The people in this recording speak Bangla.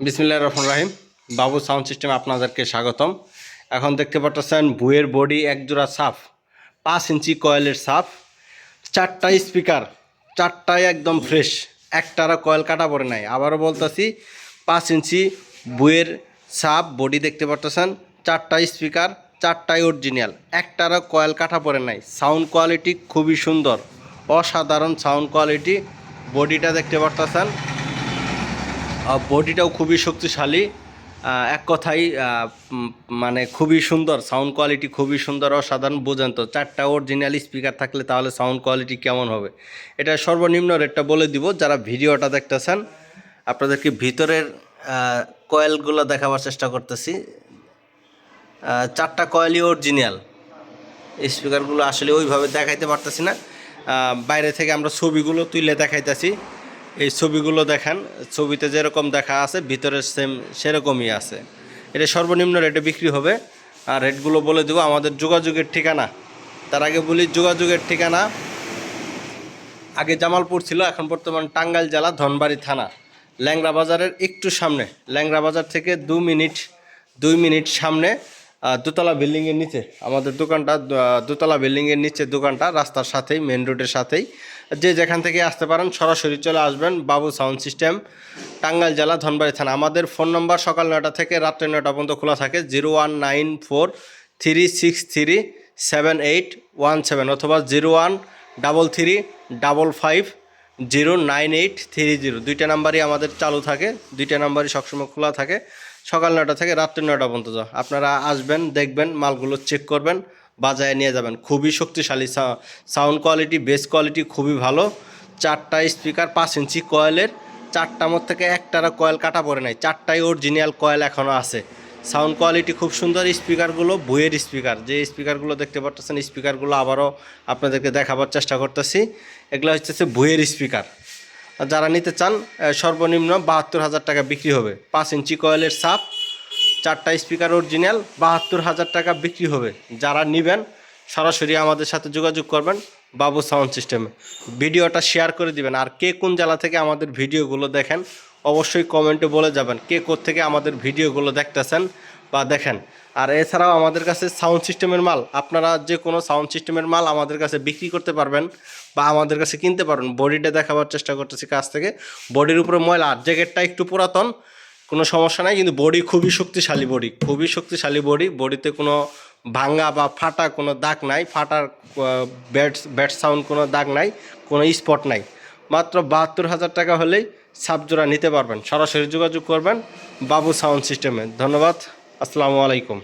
বিসমিল্লাহ রহমান রাহিম। বাবু সাউন্ড সিস্টেম আপনাদেরকে স্বাগতম। এখন দেখতে পাচ্ছেন বুয়ের বডি একজোড়া সাফ পাঁচ ইঞ্চি কয়েলের সাফ চারটা স্পিকার চারটায় একদম ফ্রেশ একটারা কয়েল কাটা পড়ে নাই। আবারও বলতেছি পাঁচ ইঞ্চি বুয়ের সাপ বডি দেখতে পাচ্ছেন চারটা স্পিকার চারটাই অরিজিনাল একটারা কয়েল কাটা পড়ে নাই। সাউন্ড কোয়ালিটি খুবই সুন্দর অসাধারণ সাউন্ড কোয়ালিটি বডিটা দেখতে আহ, বডিটাও খুবই শক্তিশালী। এক কথাই মানে খুবই সুন্দর সাউন্ড কোয়ালিটি খুবই সুন্দর, অসাধারণ, বোঝেন তো। চারটা অরিজিনাল স্পিকার থাকলে তাহলে সাউন্ড কোয়ালিটি কেমন হবে? এটা সর্বনিম্ন রেটটা বলে দিব, যারা ভিডিওটা দেখতেছেন। আপনাদেরকে ভিতরের কয়েলগুলো দেখাবার চেষ্টা করতেছি। চারটা কয়েলই অরিজিনাল স্পিকারগুলো আসলে ওইভাবে দেখাইতে পারতেছি না। বাইরে থেকে আমরা ছবিগুলো তুলে দেখাইতেছি। এই ছবিগুলো দেখেন, ছবিতে যেরকম দেখা আছে, ভিতরে সেম সেরকমই আছে। এটা সর্বনিম্ন রেটে বিক্রি হবে। আর রেটগুলো বলে দেবো, আমাদের যোগাযোগের ঠিকানা। তার আগে বলি, যোগাযোগের ঠিকানা আগে জামালপুর ছিল, এখন বর্তমান টাঙ্গাইল জেলা, ধনবাড়ি থানা। ল্যাংরা বাজারের একটু সামনে ল্যাংরা বাজার থেকে দু মিনিট, দুই মিনিট সামনে দোতলা বিল্ডিংয়ের নিচে, আমাদের দোকানটা দোতলা বিল্ডিংয়ের নিচে দোকানটা, রাস্তার সাথেই মেন রোডের সাথেই। যে যেখান থেকে আসতে পারেন, সরাসরি চলে আসবেন বাবু সাউন্ড সিস্টেম টাঙ্গাইল জেলা ধনবাড়ি থানা। আমাদের ফোন নম্বর সকাল নয়টা থেকে রাত্রে নয়টা পর্যন্ত খোলা থাকে, zero one nine four three six three seven eight one seven অথবা zero one double three double five zero nine eight three zero. দুইটা নাম্বারই আমাদের চালু থাকে, দুইটা নাম্বারই সবসময় খোলা থাকে। সকাল নয়টা থেকে রাত্রি নয়টা পর্যন্ত আপনারা আসবেন, দেখবেন, মালগুলো চেক করবেন বাজারে নিয়ে যাবেন। খুবই শক্তিশালী সাউন্ড কোয়ালিটি বেস কোয়ালিটি খুবই ভালো। চারটা স্পিকার পাঁচ ইঞ্চি কয়েলের চারটার মধ্যে থেকে একটারা কয়েল কাটা পড়ে নাই। চারটাই অরিজিনাল কয়েল এখনও আছে। সাউন্ড কোয়ালিটি খুব সুন্দর স্পিকারগুলো বইয়ের স্পিকার যে স্পিকারগুলো দেখতে পাচ্ছেন স্পিকারগুলো আবারও আপনাদেরকে দেখাবার চেষ্টা করতেছি। এগুলো হচ্ছে বইয়ের স্পিকার যারা নিতে চান সর্বনিম্ন বাহাত্তর হাজার টাকা বিক্রি হবে। পাঁচ ইঞ্চি কয়েলের সাপ চারটা স্পিকার অরিজিনাল, বাহাত্তর হাজার টাকা বিক্রি হবে। যারা নেবেন, সরাসরি আমাদের সাথে যোগাযোগ করবেন বাবু সাউন্ড সিস্টেমে। ভিডিওটা শেয়ার করে দিবেন। আর কে কোন জেলা থেকে আমাদের ভিডিওগুলো দেখেন, অবশ্যই কমেন্টে বলে যাবেন, কে থেকে আমাদের ভিডিওগুলো দেখতেছেন। বা দেখেন, আর এছাড়াও আমাদের কাছে সাউন্ড সিস্টেমের মাল, আপনারা যে কোনো সাউন্ড সিস্টেমের মাল আমাদের কাছে বিক্রি করতে পারবেন বা আমাদের কাছে কিনতে পারবেন। বডিটা দেখাবার চেষ্টা করতেছি কাছ থেকে। বডির উপরে ময়লা, আর জ্যাকেটটা একটু পুরাতন, কোনো সমস্যা নাই, কিন্তু বডি খুবই শক্তিশালী বডি খুবই শক্তিশালী বডি বডিতে কোনো ভাঙ্গা বা ফাটা কোনো দাগ নাই, ফাটার ব্যাট ব্যাট সাউন্ড কোনো দাগ নাই, কোনো স্পট নাই। মাত্র বাহাত্তর হাজার টাকা হলেই সাবজোড়া নিতে পারবেন। সরাসরি যোগাযোগ করবেন বাবু সাউন্ড সিস্টেমে ধন্যবাদ। আসসালামু আলাইকুম।